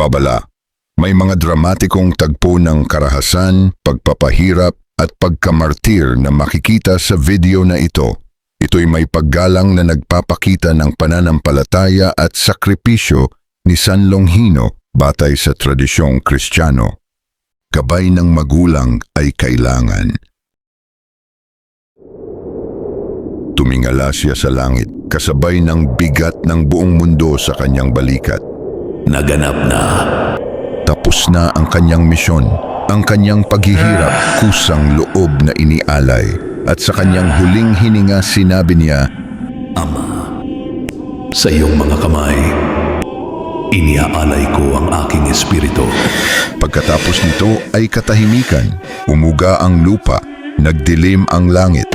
pagbabala. May mga dramatikong tagpo ng karahasan, pagpapahirap at pagkamartir na makikita sa video na ito. Ito'y may paggalang na nagpapakita ng pananampalataya at sakripisyo ni San Longhino batay sa tradisyong Kristiyano. Gabay ng magulang ay kailangan. Tumingala siya sa langit kasabay ng bigat ng buong mundo sa kanyang balikat. Naganap na. Tapos na ang kanyang misyon, ang kanyang paghihirap, kusang loob na inialay. At sa kanyang huling hininga sinabi niya, Sa iyong mga kamay, iniaalay ko ang aking espiritu. Pagkatapos nito ay katahimikan, umuga ang lupa, nagdilim ang langit.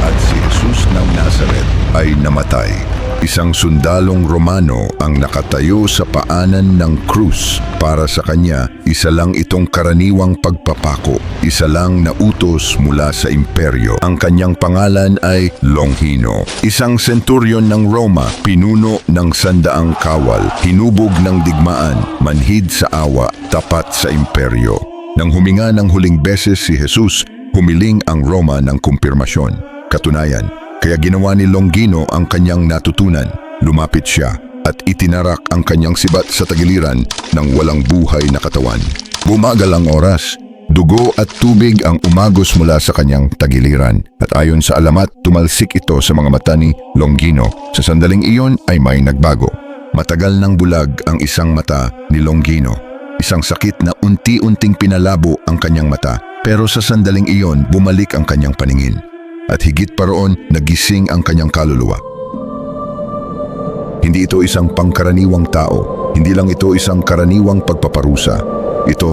At si Jesus ng Nazaret ay namatay. Isang sundalong Romano ang nakatayo sa paanan ng krus. Para sa kanya, isa lang itong karaniwang pagpapako. Isa lang na utos mula sa imperyo. Ang kanyang pangalan ay Longhino. Isang senturyon ng Roma, pinuno ng sandaang kawal, hinubog ng digmaan, manhid sa awa, tapat sa imperyo. Nang huminga ng huling beses si Jesus, humiling ang Roma ng kumpirmasyon. Katunayan, kaya ginawa ni Longino ang kanyang natutunan. Lumapit siya at itinarak ang kanyang sibat sa tagiliran ng walang buhay na katawan. Bumagal ang oras. Dugo at tubig ang umagos mula sa kanyang tagiliran. At ayon sa alamat, tumalsik ito sa mga mata ni Longino. Sa sandaling iyon ay may nagbago. Matagal nang bulag ang isang mata ni Longino. Isang sakit na unti-unting pinalabo ang kanyang mata. Pero sa sandaling iyon, bumalik ang kanyang paningin. At higit pa roon, nagising ang kanyang kaluluwa. Hindi ito isang pangkaraniwang tao. Hindi lang ito isang karaniwang pagpaparusa. Ito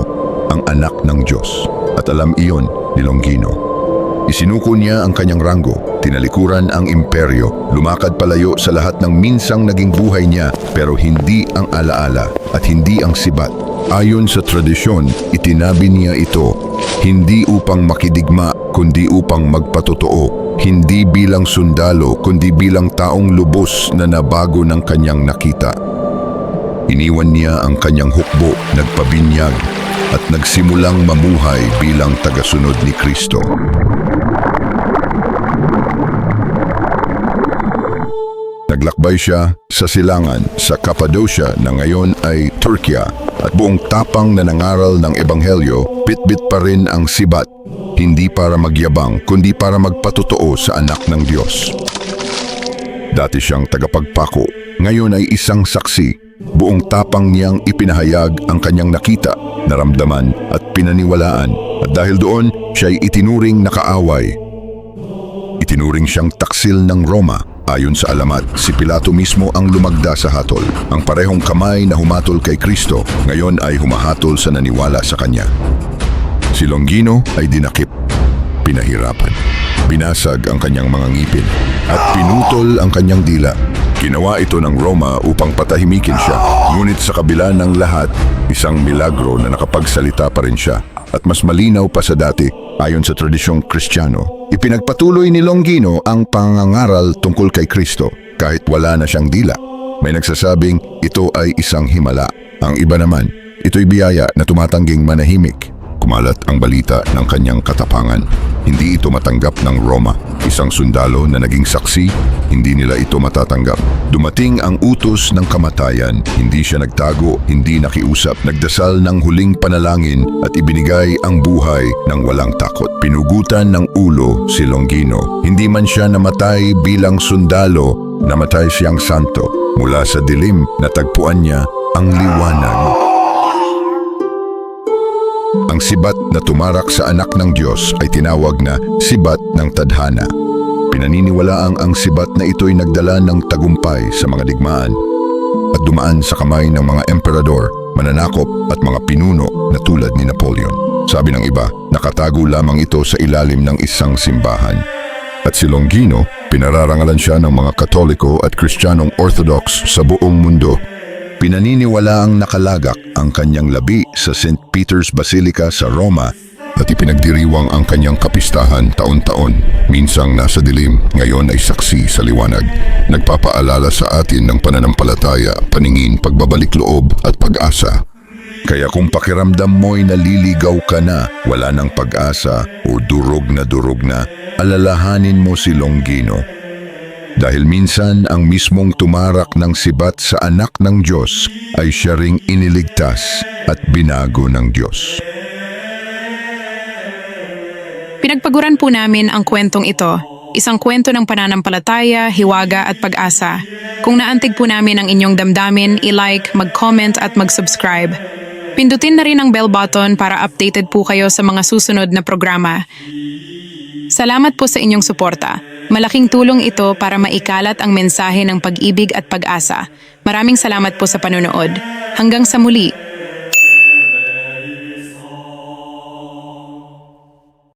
ang anak ng Diyos. At alam iyon ni Longino. Isinuko niya ang kanyang ranggo, tinalikuran ang imperyo, lumakad palayo sa lahat ng minsang naging buhay niya pero hindi ang alaala at hindi ang sibat. Ayon sa tradisyon, itinabi niya ito hindi upang makidigma kundi upang magpatotoo, hindi bilang sundalo kundi bilang taong lubos na nabago ng kanyang nakita. Iniwan niya ang kanyang hukbo, nagpabinyag at nagsimulang mamuhay bilang tagasunod ni Kristo. Naglakbay siya sa silangan sa Cappadocia na ngayon ay Turkey at buong tapang na nangaral ng Ebanghelyo, bitbit pa rin ang sibat, hindi para magyabang kundi para magpatotoo sa anak ng Diyos. Dati siyang tagapagpako, ngayon ay isang saksi. Buong tapang niyang ipinahayag ang kanyang nakita, naramdaman at pinaniwalaan at dahil doon siya'y itinuring nakaaway. Itinuring siyang taksil ng Roma. Ayon sa alamat, si Pilato mismo ang lumagda sa hatol. Ang parehong kamay na humatol kay Kristo, ngayon ay humahatol sa naniwala sa kanya. Si Longino ay dinakip, pinahirapan. Binasag ang kanyang mga ngipin at pinutol ang kanyang dila. Ginawa ito ng Roma upang patahimikin siya. Ngunit sa kabila ng lahat, isang milagro na nakapagsalita pa rin siya. At mas malinaw pa sa dati, ayon sa tradisyong Kristiyano, ipinagpatuloy ni Longino ang pangangaral tungkol kay Kristo kahit wala na siyang dila. May nagsasabing ito ay isang himala. Ang iba naman, ito'y biyaya na tumatangging manahimik. Kumalat ang balita ng kanyang katapangan. Hindi ito matanggap ng Roma. Isang sundalo na naging saksi, hindi nila ito matatanggap. Dumating ang utos ng kamatayan. Hindi siya nagtago, hindi nakiusap. Nagdasal ng huling panalangin at ibinigay ang buhay ng walang takot. Pinugutan ng ulo si Longino. Hindi man siya namatay bilang sundalo, namatay siyang santo. Mula sa dilim, natagpuan niya ang liwanag. Ang sibat na tumarak sa anak ng Diyos ay tinawag na sibat ng tadhana. Pinaniniwalaang ang sibat na ito'y nagdala ng tagumpay sa mga digmaan at dumaan sa kamay ng mga emperador, mananakop at mga pinuno na tulad ni Napoleon. Sabi ng iba, nakatago lamang ito sa ilalim ng isang simbahan. At si Longino, pinararangalan siya ng mga Katoliko at Kristiyanong Orthodox sa buong mundo Pinaniniwalaang nakalagak ang kanyang labi sa St. Peter's Basilica sa Roma at ipinagdiriwang ang kanyang kapistahan taon-taon. Minsang nasa dilim, ngayon ay saksi sa liwanag. Nagpapaalala sa atin ng pananampalataya, paningin, pagbabalik loob at pag-asa. Kaya kung pakiramdam mo'y naliligaw ka na, wala ng pag-asa o durog na durog na, alalahanin mo si Longino. Dahil minsan ang mismong tumarak ng sibat sa anak ng Diyos ay siya ring iniligtas at binago ng Diyos. Pinagpaguran po namin ang kwentong ito. Isang kwento ng pananampalataya, hiwaga at pag-asa. Kung naantig po namin ang inyong damdamin, i-like, mag-comment at mag-subscribe. Pindutin na rin ang bell button para updated po kayo sa mga susunod na programa. Salamat po sa inyong suporta. Malaking tulong ito para maikalat ang mensahe ng pag-ibig at pag-asa. Maraming salamat po sa panonood. Hanggang sa muli,